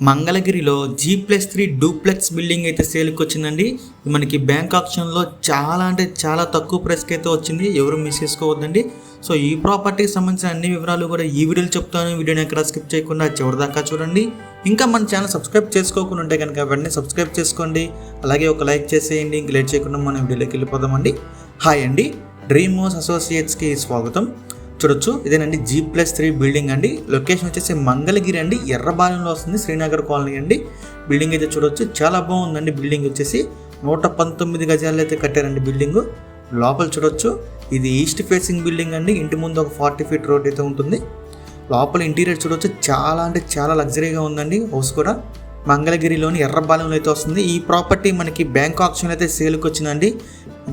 మంగళగిరిలో G plus three duplex building అయితే సేల్కి వచ్చిందండి. మనకి బ్యాంక్ ఆప్షన్లో చాలా అంటే చాలా తక్కువ ప్రైస్కి అయితే వచ్చింది. ఎవరు మిస్ చేసుకోవద్దండి. సో ఈ ప్రాపర్టీకి సంబంధించిన అన్ని వివరాలు కూడా ఈ వీడియోలో చెప్తాను. వీడియోని ఎక్కడ స్కిప్ చేయకుండా చివరిదాకా చూడండి. ఇంకా మన ఛానల్ సబ్స్క్రైబ్ చేసుకోకుండా ఉంటే కనుక వెంటనే సబ్స్క్రైబ్ చేసుకోండి. అలాగే ఒక లైక్ చేసేయండి. ఇంక లేట్ చేయకుండా మనం వీడియోలోకి వెళ్ళిపోదామండి. హాయ్ అండి. డ్రీమ్ హౌస్ అసోసియేట్స్కి స్వాగతం. చూడొచ్చు. ఇదేనండి జీ ప్లస్ త్రీ బిల్డింగ్ అండి. లొకేషన్ వచ్చేసి మంగళగిరి అండి. ఎర్రబాలెంలో వస్తుంది. శ్రీనగర్ కాలనీ అండి. బిల్డింగ్ అయితే చూడొచ్చు. చాలా బాగుందండి బిల్డింగ్ వచ్చేసి. నూట పంతొమ్మిది గజాలు అయితే కట్టారండి బిల్డింగ్ లోపల చూడొచ్చు. ఇది ఈస్ట్ ఫేసింగ్ బిల్డింగ్ అండి. ఇంటి ముందు ఒక ఫార్టీ ఫీట్ రోడ్ అయితే ఉంటుంది. లోపల ఇంటీరియర్ చూడొచ్చు. చాలా అంటే చాలా లగ్జరీగా ఉందండి హౌస్ కూడా. మంగళగిరిలోని ఎర్రబాలెంలో అయితే వస్తుంది. ఈ ప్రాపర్టీ మనకి బ్యాంక్ ఆప్షన్ అయితే సేల్కి వచ్చిందండి.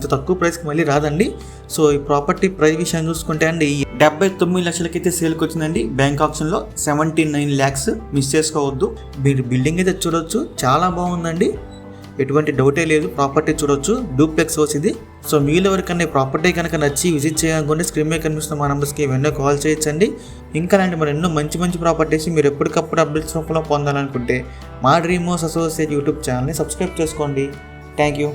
ఇంత తక్కువ ప్రైస్కి మళ్ళీ రాదండి. సో ఈ ప్రాపర్టీ ప్రైస్ విషయం చూసుకుంటే అండి డెబ్బై తొమ్మిది లక్షలకైతే సేల్కి వచ్చిందండి. బ్యాంక్ ఆప్షన్లో సెవెంటీ నైన్ ల్యాక్స్ మిస్ చేసుకోవద్దు. మీరు బిల్డింగ్ అయితే చూడొచ్చు చాలా బాగుందండి. ఎటువంటి డౌటే లేదు ప్రాపర్టీ చూడొచ్చు డూప్లెక్స్ వచ్చింది సో మీలో ఎవరికన్నా ప్రాపర్టీ కనుక నచ్చి విజిట్ చేయాలనుకుంటే స్క్రీన్ మీద కనిపిస్తున్న మా నెంబర్స్కి వెన్నో కాల్ చేయొచ్చండి. ఇంకా అలాంటి మరి ఎన్నో మంచి మంచి ప్రాపర్టీస్ మీరు ఎప్పటికప్పుడు అప్డేట్స్ రూపంలో పొందాలనుకుంటే మా డ్రీమ్ హౌస్ అసోసియేట్ యూట్యూబ్ ఛానల్ని సబ్స్క్రైబ్ చేసుకోండి. Thank you.